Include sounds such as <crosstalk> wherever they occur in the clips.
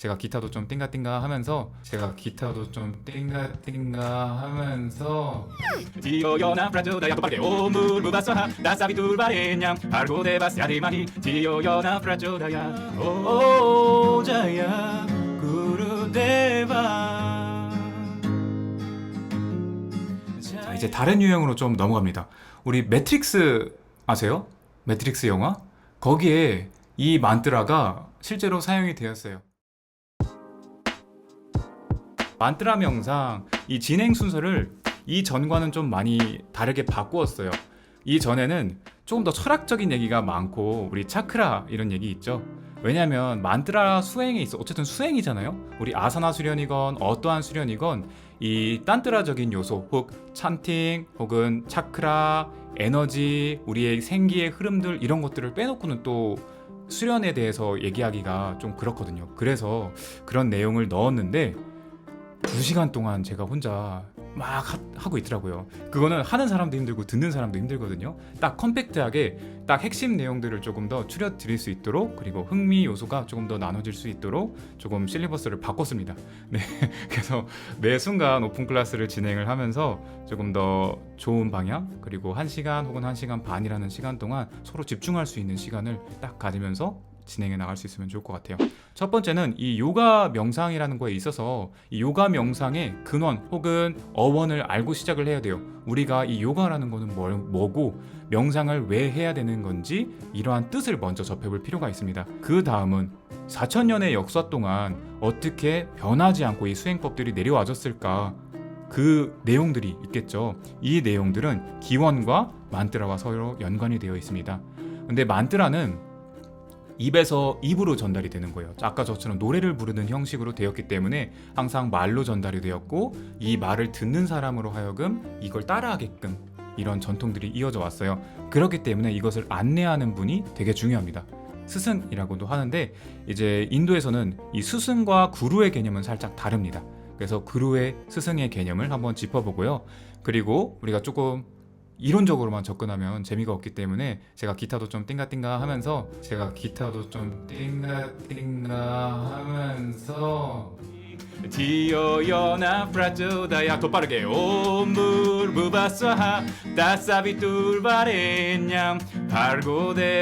제가 기타도 좀 띵가띵가 하면서 제가 기타도 좀 띵가띵가 하면서 Parque Omur Mubasaha Dasabi Turbarenyam Argo de Basyadimani Dio Yona Prajoda Ya O Jaya Gurudeva 자, 이제 다른 유형으로 좀 넘어갑니다. 우리 매트릭스 아세요? 매트릭스 영화? 거기에 이 만트라가 실제로 사용이 되었어요. 만트라 명상 이 진행 순서를 이 전과는 좀 많이 다르게 바꾸었어요. 이 전에는 조금 더 철학적인 얘기가 많고 우리 차크라 이런 얘기 있죠. 왜냐하면 만트라 수행에 있어 어쨌든 수행이잖아요. 우리 아사나 수련이건 어떠한 수련이건 이 딴뜨라적인 요소 혹 찬팅 혹은 차크라 에너지 우리의 생기의 흐름들 이런 것들을 빼놓고는 또 수련에 대해서 얘기하기가 좀 그렇거든요. 그래서 그런 내용을 넣었는데 두 시간 동안 제가 혼자 막 하, 하고 있더라고요. 그거는 하는 사람도 힘들고 듣는 사람도 힘들거든요. 딱 컴팩트하게 딱 핵심 내용들을 조금 더 추려 드릴 수 있도록 그리고 흥미 요소가 조금 더 나눠질 수 있도록 조금 실리버스를 바꿨습니다. <laughs> 네, 그래서 매 순간 오픈 클래스를 진행을 하면서 조금 더 좋은 방향 그리고 한 시간 혹은 한 시간 반이라는 시간 동안 서로 집중할 수 있는 시간을 딱 가지면서 진행해 나갈 수 있으면 좋을 것 같아요. 첫 번째는 이 요가 명상이라는 거에 있어서 이 요가 명상의 근원 혹은 어원을 알고 시작을 해야 돼요. 우리가 이 요가라는 거는 뭘, 뭐고 명상을 왜 해야 되는 건지 이러한 뜻을 먼저 접해볼 필요가 있습니다. 그 다음은 4천년의 역사 동안 어떻게 변하지 않고 이 수행법들이 내려와졌을까 그 내용들이 있겠죠. 이 내용들은 기원과 만트라와 서로 연관이 되어 있습니다. 근데 만트라는 입에서 입으로 전달이 되는 거예요. 아까 저처럼 노래를 부르는 형식으로 되었기 때문에 항상 말로 전달이 되었고 이 말을 듣는 사람으로 하여금 이걸 따라하게끔 이런 전통들이 이어져 왔어요. 그렇기 때문에 이것을 안내하는 분이 되게 중요합니다. 스승이라고도 하는데 이제 인도에서는 이 스승과 구루의 개념은 살짝 다릅니다. 그래서 구루의 스승의 개념을 한번 짚어보고요. 그리고 우리가 조금 이론적으로만 접근하면 재미가 없기 때문에 제가 기타도 좀 띵가띵가 하면서 제가 기타도 좀 띵가띵가 하면서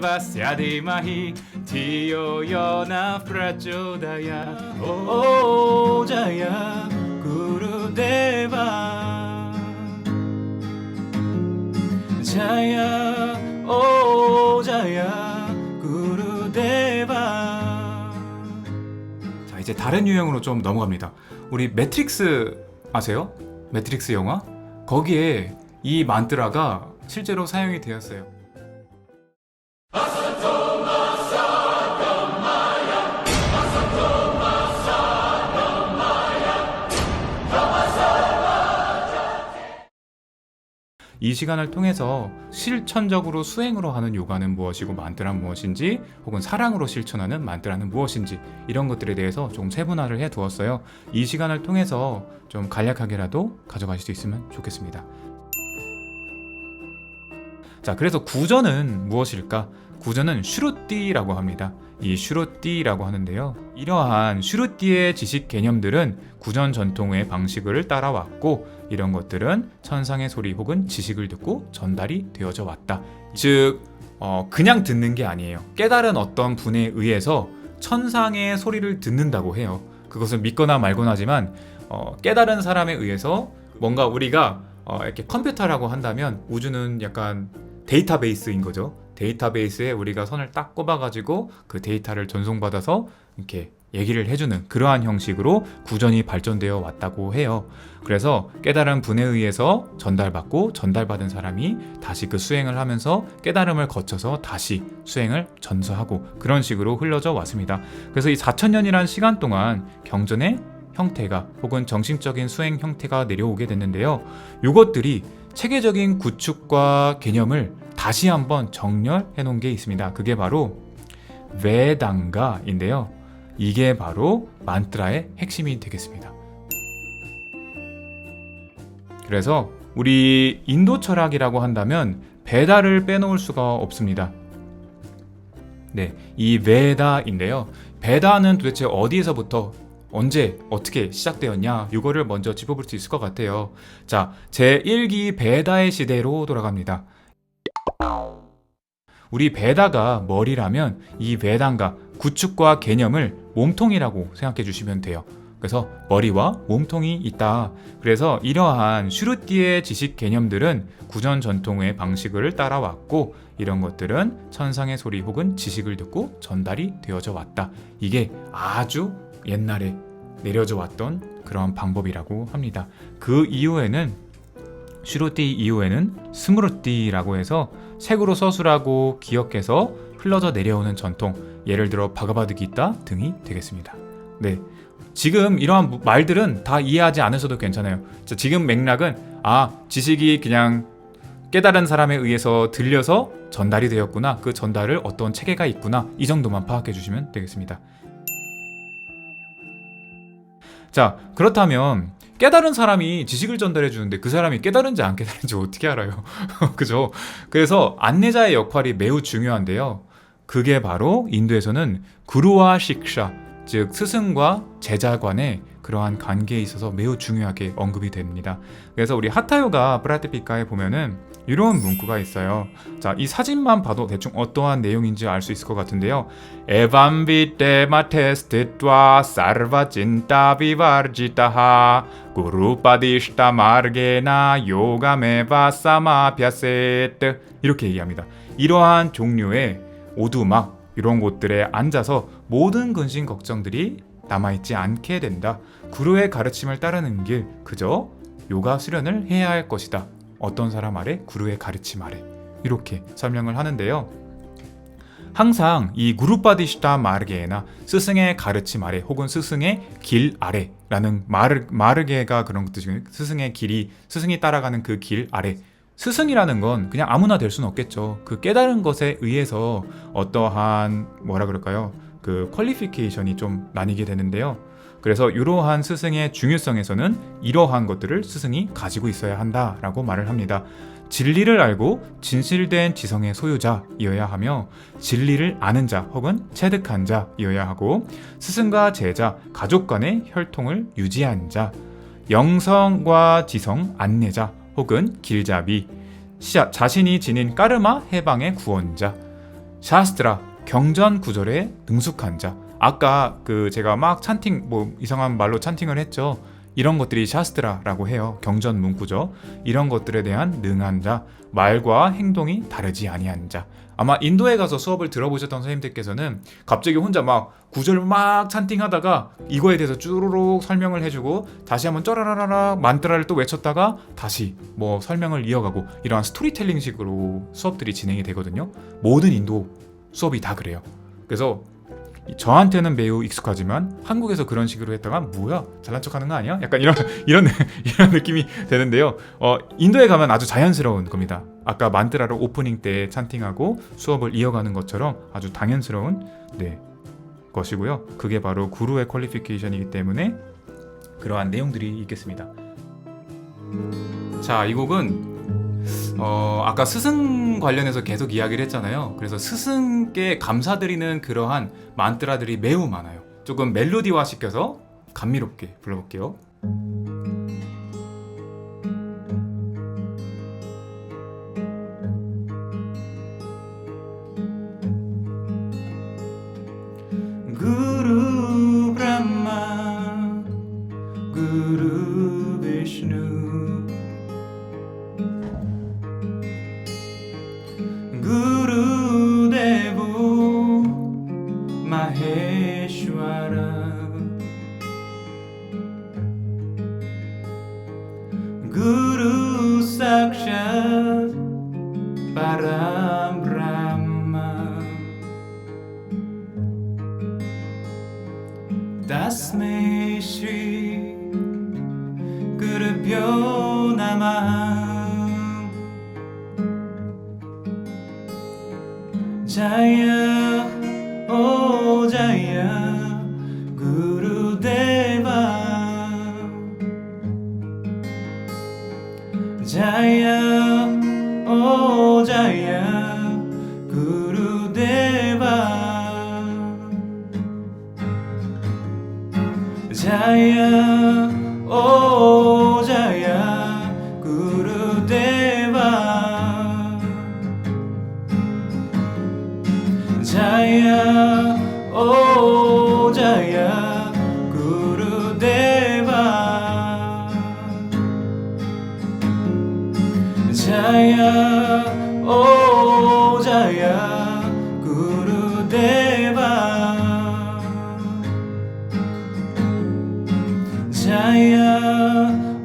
Basyadimani Dio Yona Prajoda Ya O Jaya Gurudeva Jaya O Jaya Gurudeva 자 이제 다른 유형으로 좀 넘어갑니다. 우리 매트릭스 아세요? 매트릭스 영화? 거기에 이 만트라가 실제로 사용이 되었어요. 이 시간을 통해서 실천적으로 수행으로 하는 요가는 무엇이고 만트라는 무엇인지 혹은 사랑으로 실천하는 만트라는 무엇인지 이런 것들에 대해서 조금 세분화를 해 두었어요. 이 시간을 통해서 좀 간략하게라도 가져가실 수 있으면 좋겠습니다. 자, 그래서 구전은 무엇일까? 구전은 슈루띠라고 합니다. 이 슈루띠라고 하는데요. 이러한 슈루띠의 지식 개념들은 구전 전통의 방식을 따라왔고 이런 것들은 천상의 소리 혹은 지식을 듣고 전달이 되어져 왔다. 즉 어, 그냥 듣는 게 아니에요. 깨달은 어떤 분에 의해서 천상의 소리를 듣는다고 해요. 그것을 믿거나 말거나 하지만 어, 깨달은 사람에 의해서 뭔가 우리가 어, 이렇게 컴퓨터라고 한다면 우주는 약간 데이터베이스인 거죠. 데이터베이스에 우리가 선을 딱 꼽아가지고 그 데이터를 전송받아서 이렇게 얘기를 해주는 그러한 형식으로 구전이 발전되어 왔다고 해요. 그래서 깨달은 분에 의해서 전달받고 전달받은 사람이 다시 그 수행을 하면서 깨달음을 거쳐서 다시 수행을 전수하고 그런 식으로 흘러져 왔습니다. 그래서 이 4천년이라는 시간 동안 경전의 형태가 혹은 정신적인 수행 형태가 내려오게 됐는데요. 이것들이 체계적인 구축과 개념을 다시 한번 정렬해 놓은 게 있습니다. 그게 바로 베당가인데요. 이게 바로 만트라의 핵심이 되겠습니다. 그래서 우리 인도 철학이라고 한다면 베다를 빼놓을 수가 없습니다. 네, 이 베다인데요. 베다는 도대체 어디에서부터 언제 어떻게 시작되었냐 이거를 먼저 짚어볼 수 있을 것 같아요. 자, 제 1기 베다의 시대로 돌아갑니다. 우리 베다가 머리라면 이 베단가 구축과 개념을 몸통이라고 생각해 주시면 돼요. 그래서 머리와 몸통이 있다. 그래서 이러한 슈루띠의 지식 개념들은 구전 전통의 방식을 따라왔고 이런 것들은 천상의 소리 혹은 지식을 듣고 전달이 되어져 왔다. 이게 아주 옛날에 내려져 왔던 그런 방법이라고 합니다. 그 이후에는 슈루띠 이후에는 스무르띠라고 해서 색으로 서술하고 기억해서 흘러져 내려오는 전통 예를 들어 바가바드 기타 등이 되겠습니다. 네. 지금 이러한 말들은 다 이해하지 않으셔도 괜찮아요. 자, 지금 맥락은 아, 지식이 그냥 깨달은 사람에 의해서 들려서 전달이 되었구나. 그 전달을 어떤 체계가 있구나. 이 정도만 파악해 주시면 되겠습니다. 자, 그렇다면 깨달은 사람이 지식을 전달해 주는데 그 사람이 깨달은지 안 깨달은지 어떻게 알아요? <laughs> 그죠? 그래서 안내자의 역할이 매우 중요한데요. 그게 바로 인도에서는 구루와 식샤, 즉 스승과 제자 간의 그러한 관계에 있어서 매우 중요하게 언급이 됩니다. 그래서 우리 하타요가 프라티피카에 보면은 이런 문구가 있어요. 자, 이 사진만 봐도 대충 어떠한 내용인지 알 수 있을 것 같은데요. 에반비 테 마 테스티트와 사르바 진타 비바르지타하 구루파디시타 마르게나 요가메바 사마피아세트 이렇게 얘기합니다. 이러한 종류의 오두막 이런 곳들에 앉아서 모든 근심 걱정들이 남아있지 않게 된다. 구루의 가르침을 따르는 길 그저 요가 수련을 해야 할 것이다. 어떤 사람 아래 구루의 가르침 아래 이렇게 설명을 하는데요. 항상 이 구루파디시타 마르게나 스승의 가르침 아래 혹은 스승의 길 아래라는 마르 마르게가 그런 뜻이고 스승의 길이 스승이 따라가는 그 길 아래 스승이라는 건 그냥 아무나 될 수는 없겠죠. 그 깨달은 것에 의해서 어떠한 뭐라 그럴까요? 그 퀄리피케이션이 좀 나뉘게 되는데요. 그래서 이러한 스승의 중요성에서는 이러한 것들을 스승이 가지고 있어야 한다라고 말을 합니다. 진리를 알고 진실된 지성의 소유자이어야 하며 진리를 아는 자 혹은 체득한 자이어야 하고 스승과 제자, 가족 간의 혈통을 유지한 자, 영성과 지성 안내자 혹은 길잡이, 시- 자신이 지닌 까르마 해방의 구원자, 샤스트라 경전 구절에 능숙한 자. 아까 그 제가 막 찬팅 뭐 이상한 말로 찬팅을 했죠. 이런 것들이 샤스트라라고 해요. 경전 문구죠. 이런 것들에 대한 능한 자, 말과 행동이 다르지 아니한 자. 아마 인도에 가서 수업을 들어보셨던 선생님들께서는 갑자기 혼자 막 구절 막 찬팅하다가 이거에 대해서 쭈루룩 설명을 해주고 다시 한번 쩌라라라라 만트라를 또 외쳤다가 다시 뭐 설명을 이어가고 이러한 스토리텔링식으로 수업들이 진행이 되거든요. 모든 인도 수업이 다 그래요. 그래서 저한테는 매우 익숙하지만 한국에서 그런 식으로 했다가 뭐야 잘난 척하는 거 아니야? 약간 이런 <laughs> 이런 이런 느낌이 되는데요. 어, 인도에 가면 아주 자연스러운 겁니다. 아까 만트라를 오프닝 때 찬팅하고 수업을 이어가는 것처럼 아주 당연스러운 네 것이고요. 그게 바로 구루의 퀄리피케이션이기 때문에 그러한 내용들이 있겠습니다. 자, 이 곡은 어, 아까 스승 관련해서 계속 이야기를 했잖아요. 그래서 스승께 감사드리는 그러한 만트라들이 매우 많아요. 조금 멜로디화 시켜서 감미롭게 불러볼게요. Namaha Jaya, oh Jaya, Guru Deva. Jaya, oh Jaya, Guru Deva. 자야 오 자야 구루데바. 자야 오 자야 구루데바. 자야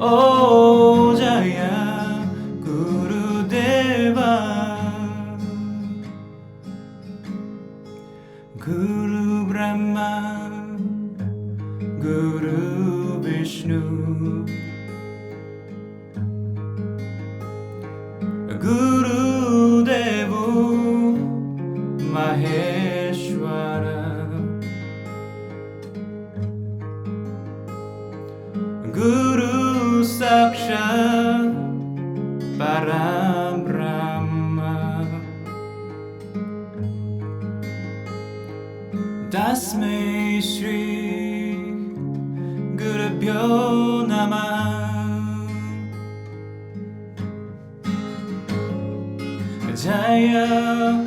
오 Jaya Oh